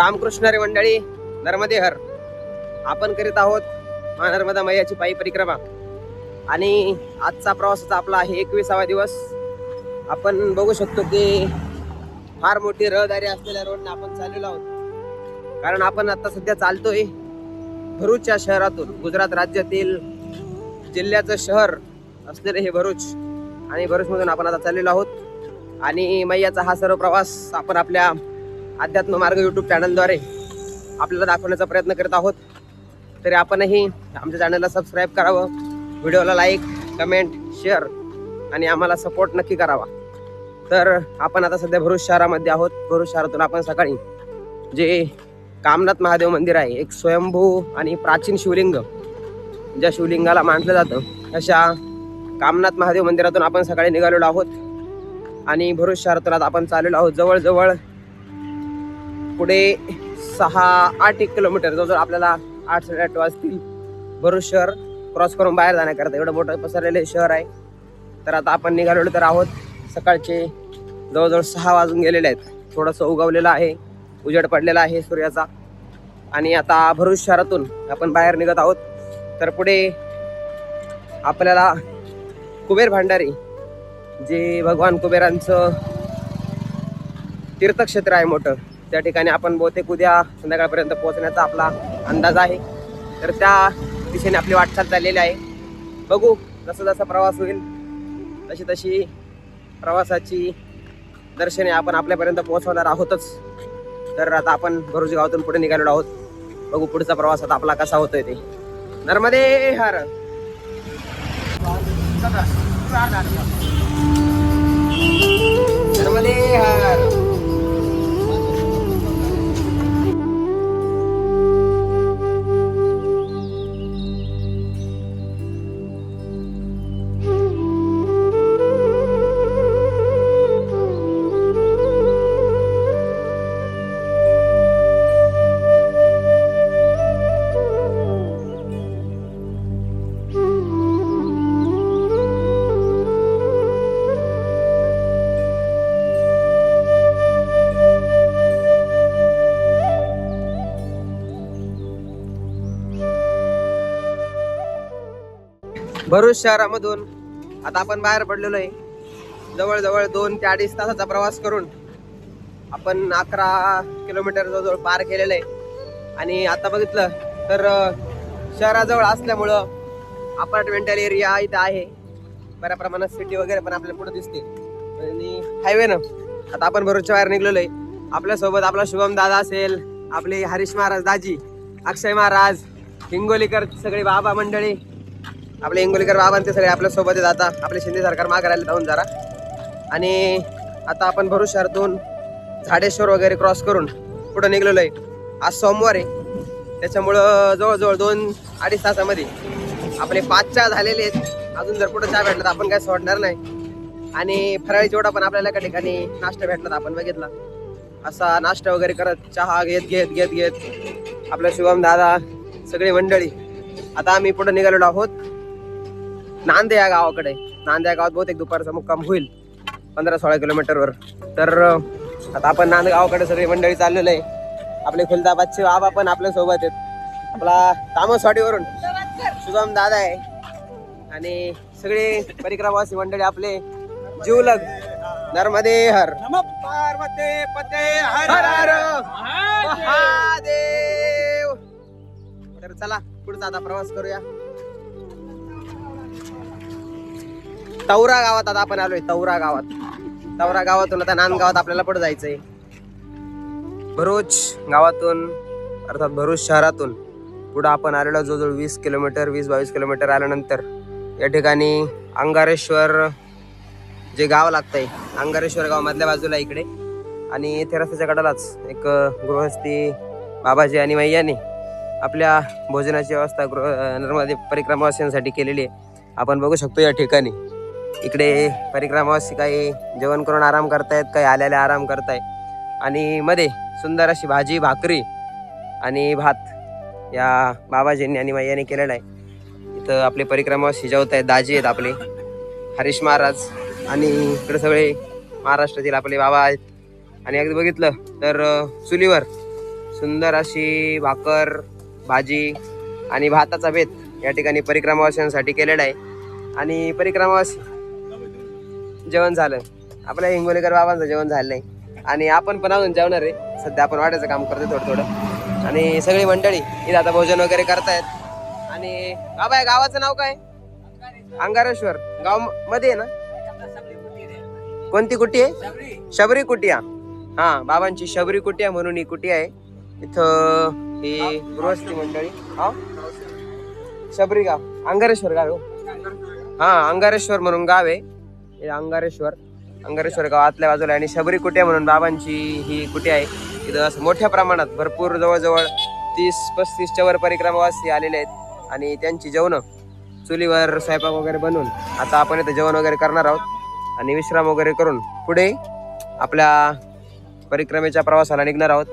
रामकृष्ण रे मंडळी नर्मदे हर आपण करीत आहोत मा नर्मदा मैयाची पायी परिक्रमा. आणि आजचा प्रवासाचा आपला आहे एकविसावा दिवस. आपण बघू शकतो की फार मोठी रहदारी असलेल्या रोडने आपण चाललेलो आहोत. कारण आपण आता सध्या चालतोय भरूचच्या शहरातून. गुजरात राज्यातील जिल्ह्याचं शहर असलेले हे भरूच. आणि भरूचमधून आपण आता चाललेलो आहोत. आणि मैयाचा हा सर्व प्रवास आपण आपल्या अध्यात्म मार्ग यूट्यूब चॅनलद्वारे आपल्याला दाखवण्याचा प्रयत्न करत आहोत. तरी आपणही आमच्या चॅनलला सबस्क्राईब करावं व्हिडिओला लाईक कमेंट शेअर आणि आम्हाला सपोर्ट नक्की करावा. तर आपण आता सध्या भरूच शहरामध्ये आहोत. भरूच शहरातून आपण सकाळी जे कामनाथ महादेव मंदिर आहे एक स्वयंभू आणि प्राचीन शिवलिंग ज्या शिवलिंगाला मानलं जातं अशा कामनाथ महादेव मंदिरातून आपण सकाळी निघालेलो आहोत. आणि भरूच शहरातून आता आपण चाललेलो आहोत. जवळजवळ पुढे सहा आठ एक किलोमीटर. जवळजवळ आपल्याला आठ साडेआठ वाजतील भरूच शहर क्रॉस करून बाहेर जाण्याकरता एवढं मोठं पसरलेलं शहर आहे. तर आता आपण निघालेलो तर आहोत सकाळचे जवळजवळ सहा वाजून गेलेले आहेत. थोडंसं उगवलेलं आहे उजेड पडलेला आहे सूर्याचा. आणि आता भरूच शहरातून आपण बाहेर निघत आहोत. तर पुढे आपल्याला कुबेर भांडारी जे भगवान कुबेरांचं तीर्थक्षेत्र आहे मोठं त्या ठिकाणी आपण बहुतेक उद्या संध्याकाळपर्यंत पोहोचण्याचा आपला अंदाज आहे. तर त्या दिशेने आपली वाटचाल चाललेली आहे. बघू जसं जसा प्रवास होईल तशी तशी प्रवासाची दर्शने आपण आपल्यापर्यंत पोहोचवणार आहोतच. तर आता आपण भरूच गावातून पुढे निघालेलो आहोत. बघू पुढचा प्रवास आता आपला कसा होतोय ते. नर्मदे हर नर्मदे हर भरूच शहरामधून आता आपण बाहेर पडलेलो आहे जवळजवळ दोन ते अडीच तासाचा प्रवास करून आपण अकरा किलोमीटर जवळजवळ पार केलेलं आहे. आणि आता बघितलं तर शहराजवळ असल्यामुळं अपार्टमेंटल एरिया इथं आहे. बऱ्या प्रमाणात सिटी वगैरे पण आपल्याला पुढे दिसते आणि हायवे ना आता आपण भरूचच्या बाहेर निघलेलो आहे आपल्यासोबत आपला शुभम दादा असेल आपले हरीश महाराज दाजी अक्षय महाराज हिंगोलीकर सगळी बाबा मंडळी. आपले इंगोलीकर बाबांचे ते सगळे आपल्यासोबत आहेत आता. आपले शिंदे सरकार माघारायला जाऊन जरा. आणि आता आपण भरू शहरातून झाडेश्वर वगैरे क्रॉस करून पुढं निघलेलो आहे आज सोमवार आहे. त्याच्यामुळं जवळजवळ दोन अडीच तासामध्ये आपले पाच चहा झालेले आहेत. अजून जर कुठं चहा भेटला तर आपण काय सोडणार नाही. आणि फराळी जोडा पण आपल्याला एका ठिकाणी नाश्ता भेटला तर आपण बघितला. असा नाश्ता वगैरे करत चहा घेत घेत घेत घेत. आपला शुभम दादा सगळी मंडळी. आता आम्ही पुढे निघालेलो आहोत. नांदे या गावाकडे. नांदे या गावात बहुतेक दुपारचा मुक्काम होईल पंधरा सोळा किलोमीटरवर. तर आता आपण नांद गावाकडे सगळी मंडळी चाललेलो आहे. आपले खुलदाबादचे बाबा पण आपल्यासोबत आहेत. आपला तामसवाडीवरून शुभम दादा आहे. आणि सगळे परिक्रमावासी मंडळी आपले जीवलग नर्मदे हर पार्वते पते हर हर हर महादेव तर चला पुढचा आता प्रवास करूया तौरा गावात आता आपण आलोय तौरा गावात. तौरा गावातून आता नांदगावात आपल्याला पण जायचंय. भरूच गावातून अर्थात भरूच शहरातून पुढं आपण आलेलो जवळजवळ वीस किलोमीटर वीस बावीस किलोमीटर आल्यानंतर या ठिकाणी अंगारेश्वर जे गाव लागतंय अंगारेश्वर गाव मधल्या बाजूला इकडे. आणि इथे रस्त्याच्या कडालाच एक गृहस्थी बाबाजी आणि मैयाने आपल्या भोजनाची व्यवस्था गृह नर्मदे परिक्रमावासियांसाठी केलेली आहे. आपण बघू शकतो या ठिकाणी. इकडे परिक्रमावासी काही जेवण करून आराम करतायत काही आल्याले आराम करताय आणि मध्ये सुंदर अशी भाजी भाकरी आणि भात या बाबाजींनी आणि मैयाने केलेला आहे. इथं आपले परिक्रमा शिजवत आहेत दाजी आहेत आपले. हरीश महाराज आणि इकडे सगळे महाराष्ट्रातील आपले बाबा आहेत. आणि अगदी बघितलं तर चुलीवर सुंदर अशी भाकर भाजी आणि भाताचा बेत या ठिकाणी परिक्रमावासियांसाठी केलेला आहे. आणि परिक्रमावासी जेवण झालं. आपल्या हिंगोलीकर बाबांचं जेवण झालं नाही. आणि आपण पण अजून जेवणार आहे. सध्या आपण वाटायचं काम करतो थोडं थोडं आणि सगळी मंडळी इथं आता भोजन वगैरे करतायत. आणि बाबा या गावाचं नाव काय? अंगारेश्वर. गावमध्ये आहे ना? कोणती कुटी आहे? शबरी कुटिया. हा बाबांची शबरी कुटिया म्हणून ही कुटी आहे. इथं ही गृहस्थी मंडळी. हा? शबरी गाव. अंगारेश्वर गाव हो. हा अंगारेश्वर म्हणून गाव आहे. हे अंगारेश्वर. अंगारेश्वर गावातल्या बाजूला आणि शबरी कुटे म्हणून बाबांची ही कुठे आहे? इथं असं मोठ्या प्रमाणात भरपूर जवळजवळ तीस पस्तीसच्या वर परिक्रमावासी आलेले आहेत. आणि त्यांची जेवणं चुलीवर स्वयंपाक वगैरे बनवून आता आपण इथं जेवण वगैरे करणार आहोत. आणि विश्राम वगैरे करून पुढे आपल्या परिक्रमेच्या प्रवासाला निघणार आहोत.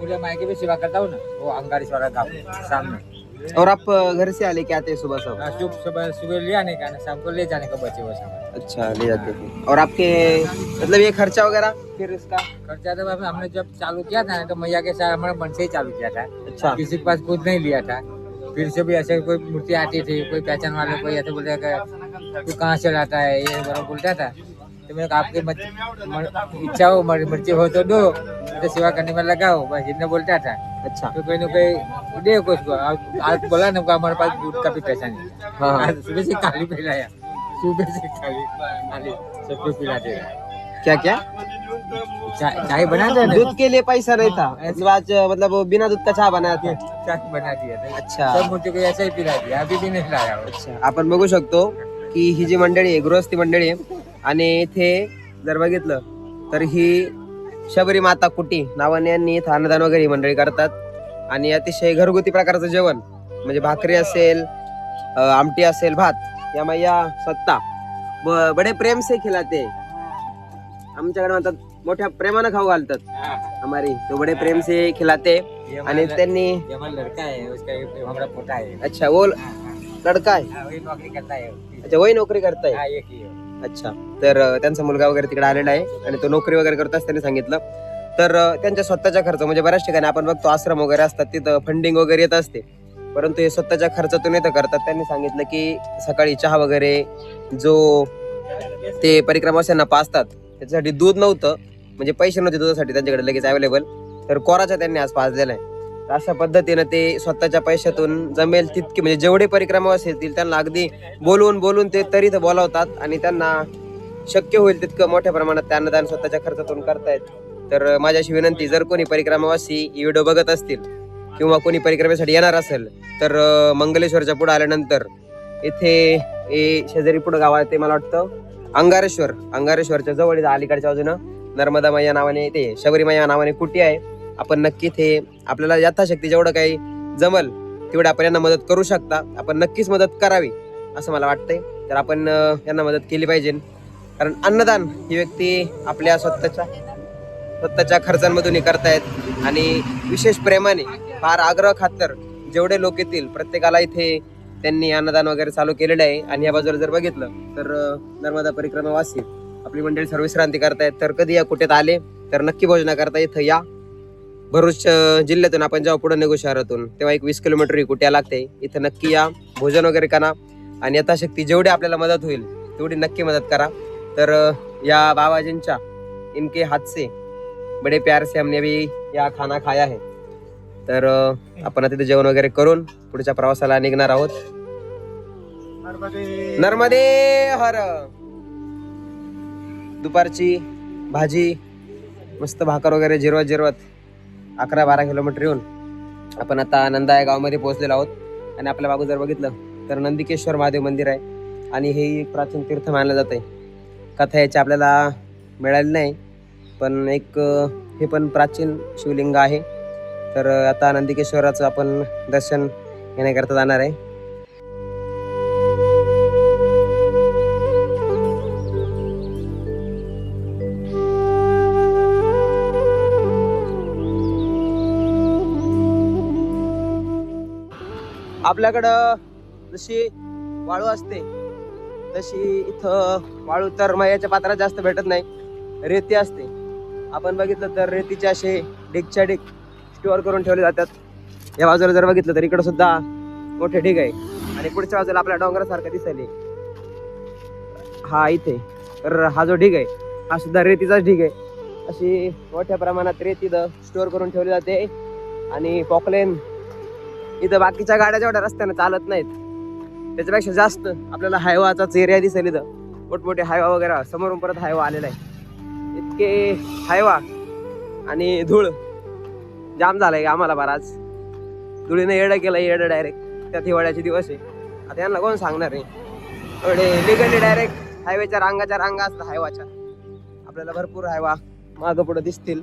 भोजन वहाँ पूरे मायके में सेवा करता हूँ ना वो अंगारेश्वर गाँव सामने। और आप घर से आले क्या आते हैं सुबह सुबह हाँ, सुबह सुबह सुबह ले आने का ना शाम को ले जाने का बचे वो सामान। अच्छा ले जाते थे और आपके मतलब ये खर्चा वगैरह फिर इसका? खर्चा तो हमने जब चालू किया था ना तो मैया के साथ हमारे मन से ही चालू किया था। अच्छा। किसी के पास खुद नहीं लिया था। फिर से भी ऐसे कोई मूर्ति आती थी कोई पहचान वाले कोई ऐसे बोलते तू कहाँ से लाता है? ये बड़ा बोलता था। तो मैं कहा, आपकी मर- इच्छा हो मर- मर्ज़ी हो तो दो तो सेवा करने में लगाओ बस इतने बोलता था अच्छा तो कोई ना कोई दे कुछ को आज आज बोला ना हमारे पास दूध का भी पैसा नहीं हाँ हाँ आज सुबह से खाली पिलाया सुबह से खाली खाली सबको पिलाते रहा क्या क्या चाय चाय बना दे ना दूध के लिए पैसा नहीं था मतलब आज मतलब वो बिना दूध का चाय बनाया था चाय बना दिया था अच्छा सब मूर्ति को ऐसा ही पिला दिया अभी भी नहीं लाया वो अच्छा आपण बघू शकतो की ही जी मंडळी आहे गृहस्थी मंडळी आहे आणि इथे जर बघितलं तर ही शबरी माता कुटी नावाने यांनी इथं अन्नदान वगैरे ही मंडळी करतात. आणि अतिशय घरगुती प्रकारचं जेवण म्हणजे भाकरी असेल अ, आमटी असेल भात या मैया सत्ता. ब- बडे प्रेम से खिलाते. आमच्याकडे म्हणतात मोठ्या प्रेमानं खाऊ घालतात. हमारी तो बडे प्रेम से खिलाते. आणि त्यांनी ये हमारा लड़का है उसका ये हमारा पोता है। अच्छा वो लडका आहे हाँ, वही नौकरी करता है। अच्छा वही नोकरी करताय हाँ? ही है। अच्छा. तर त्यांचा मुलगा वगैरे तिकडे आलेला आहे आणि तो नोकरी वगैरे करत त्यांनी सांगितलं. तर त्यांच्या स्वतःच्या खर्च म्हणजे बऱ्याच ठिकाणी आपण बघतो आश्रम वगैरे असतात तिथं फंडिंग वगैरे येत असते. परंतु हे स्वतःच्या खर्चातून येतं करतात. त्यांनी सांगितलं की सकाळी चहा वगैरे जो ते परिक्रमावाल्यांना पाजतात त्याच्यासाठी दूध नव्हतं म्हणजे पैसे नव्हते दुधासाठी त्यांच्याकडे लगेच अवेलेबल तर कोराचा त्यांनी आज पाजलेला आहे. अशा पद्धतीनं ते स्वतःच्या पैशातून जमेल तितके म्हणजे जेवढे परिक्रमावासी येतील त्यांना अगदी बोलवून बोलून ते तरी ते बोलावतात आणि त्यांना शक्य होईल तितकं मोठ्या प्रमाणात ते अन्नदान स्वतःच्या खर्चातून करतायत. तर माझ्याशी विनंती जर कोणी परिक्रमावासी ही व्हिडिओ बघत असतील किंवा कोणी परिक्रमेसाठी येणार असेल तर मंगलेश्वरच्या पुढे आल्यानंतर इथे हे शेजारी पुढं गाव आहे ते मला वाटतं अंगारेश्वर. अंगारेश्वरच्या जवळ अलीकडच्या बाजूनं. नर्मदा मैया नावाने ते शबरी मैया नावाने कुटी आहे. आपण नक्की ते आपल्याला यथाशक्ती जेवढं काही जमल तेवढं आपण यांना मदत करू शकता. आपण नक्कीच मदत करावी असं मला वाटतंय. तर आपण यांना मदत केली पाहिजे. कारण अन्नदान ही व्यक्ती आपल्या स्वतःच्या स्वतःच्या खर्चांमधूनही करतायत. आणि विशेष प्रेमाने फार आग्रह खातर जेवढे लोक येतील प्रत्येकाला इथे त्यांनी अन्नदान वगैरे चालू केलेलं आहे. आणि या बाजूला जर बघितलं तर नर्मदा परिक्रमावासी आपली मंडळी सर्व विश्रांती करतायत. तर कधी या कुठेत आले तर नक्की भोजना करता इथं या. भरूच जिल्ह्यातून आपण जेव्हा पुढे निघू शहरातून तेव्हा एक वीस किलोमीटर ही कुट्या लागते इथं नक्की या. भोजन वगैरे करा आणि यथाशक्ती जेवढी आपल्याला मदत होईल तेवढी नक्की मदत करा. तर या बाबाजींच्या इनके हात से बडे प्यार से हमने भी या खाना खाया है. तर आपण आता तिथे जेवण वगैरे करून पुढच्या प्रवासाला निघणार आहोत. नर्मदे हर. दुपारची भाजी मस्त भाकर वगैरे जिरवत जिरवत अकरा बारा किलोमीटर येऊन आपण आता नंदा या गावामध्ये पोहोचलेलो आहोत. आणि आपल्या बाबू जर बघितलं तर नंदिकेश्वर महादेव मंदिर आहे. आणि हे एक प्राचीन तीर्थ मानलं जात आहे कथा याची आपल्याला मिळाली नाही पण एक हे पण प्राचीन शिवलिंग आहे. तर आता नंदिकेश्वराचं आपण दर्शन घेण्याकरता जाणार आहे. आपल्याकडं जशी वाळू असते तशी इथं वाळू तर मयाच्या पात्रात जास्त भेटत नाही. रेती असते. आपण बघितलं तर रेतीचे असे ढिगच्या ढिग स्टोअर करून ठेवले जातात. या बाजूला जर बघितलं तर इकडं सुद्धा मोठे ढीग आहे. आणि पुढच्या बाजूला आपल्या डोंगरासारखं दिसायला हा इथे. तर हा जो ढीग आहे हा सुद्धा रेतीचाच ढीग आहे. अशी मोठ्या प्रमाणात रेती स्टोअर करून ठेवली जाते. आणि पॉकलेन इथं बाकीच्या गाड्या जेवढ्या रस्त्यानं चालत नाहीत त्याच्यापेक्षा जास्त आपल्याला हायवाचाच एरिया दिसेल इथं. मोठमोठे हायवा वगैरे समोरून परत हायवा आलेला आहे. इतके हायवा आणि धूळ जाम झालाय आम्हाला बराच धुळीनं येडं केलं येडं डायरेक्ट त्यात हिवाळ्याचे दिवस आहे. आता यांना कोण सांगणार आहे? एवढे लिगली डायरेक्ट हायवेच्या रांगाच्या रांगा असतात हायवाच्या. आपल्याला भरपूर हायवा मागं पुढं दिसतील.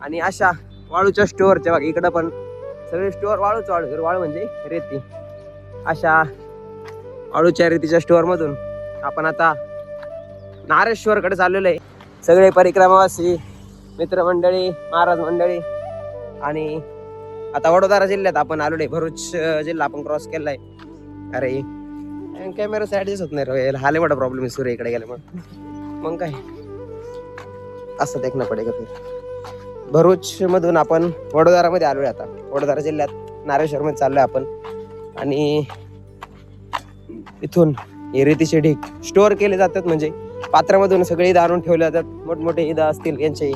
आणि अशा वाळूच्या स्टोअरच्या बघा इकडं पण सगळे स्टोअर वाळूच वाळू वाळू म्हणजे रेती. अशा वाळूच्या रेतीच्या स्टोअरमधून आपण आता नारेश्वरकडे चाललेलो आहे. सगळे परिक्रमावासी मित्रमंडळी महाराज मंडळी आणि आता वडोदरा जिल्ह्यात आपण आलो आहे भरूच जिल्हा आपण क्रॉस केलाय. अरे कॅमेरा साईड होत नाही रे हाले लय मोठा प्रॉब्लेम आहे सूर्य इकडे गेला मग मग काय? असं देखणं पडेल. का फिर भरूच मधून आपण वडोदरामध्ये आहे आता. वडोदरा जिल्ह्यात नारेश्वर मध्ये चाललोय आपण. आणि इथून हे रेतीचे ढीक स्टोअर केले जातात म्हणजे पात्रामधून सगळे इदा आणून ठेवले जातात. मोठमोठे इदा असतील यांचे.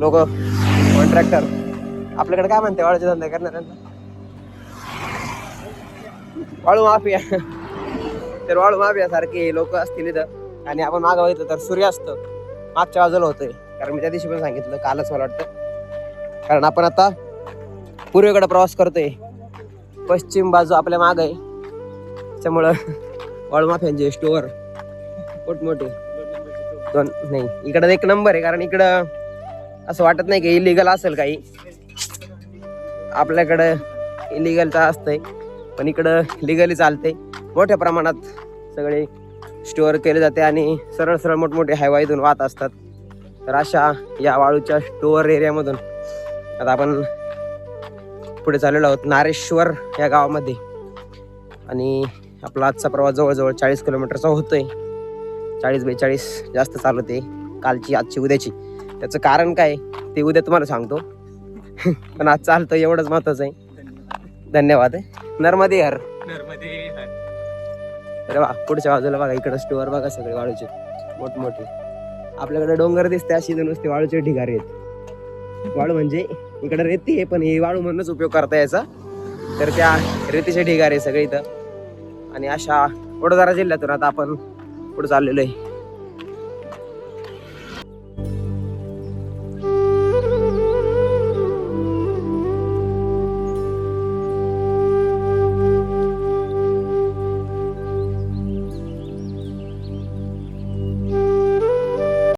लोक कॉन्ट्रॅक्टर आपल्याकडे काय म्हणते वाळूचे धंदा करणाऱ्यांना? वाळू माफिया. तर वाळू माफिया सारखे लोक असतील इथं. आणि आपण मागं बघितलं तर सूर्यास्त मागच्या बाजूला होतोय. कारण मी त्या दिवशी पण सांगितलं कालच मला वाटतं. कारण आपण आता पूर्वेकडे प्रवास करतोय. पश्चिम बाजू आपल्या माग आहे. त्याच्यामुळं वाळू स्टोअर मोठमोठे दोन नाही इकडं एक नंबर आहे कारण इकडं असं वाटत नाही की इलिगल असेल काही. आपल्याकडं इलिगलचं असतंय पण इकडं लिगली चालते मोठ्या प्रमाणात सगळे स्टोअर केले जाते आणि सरळ सरळ मोठमोठे हायवाईतून इथून वाहत असतात. तर अशा या वाळूच्या स्टोअर एरियामधून आता आपण पुढे चाललेलो आहोत नारेश्वर या गावामध्ये. आणि आपला आजचा प्रवास जवळजवळ चाळीस किलोमीटरचा होतोय. चाळीस बेचाळीस जास्त चालवते कालची आजची उद्याची. त्याचं कारण काय? ते उद्या तुम्हाला सांगतो. पण आज चालतं एवढंच महत्वाचं आहे. धन्यवाद. नर्मदे हर. अरे वा पुढच्या बाजूला बघा इकडे स्टोअर बघा सगळे वाळूचे. मोठमोठे. आपल्याकडे डोंगर दिसते अशी नुसते वाळूचे ढिगारे आहेत. वाळू म्हणजे इकडे रेती आहे पण ही वाळू म्हणूनच उपयोग करता यायचा. तर त्या रेतीचे ढिगारे सगळे इथं. आणि अशा वडोदरा जिल्ह्यातून आता आपण पुढे चाललेलो आहे.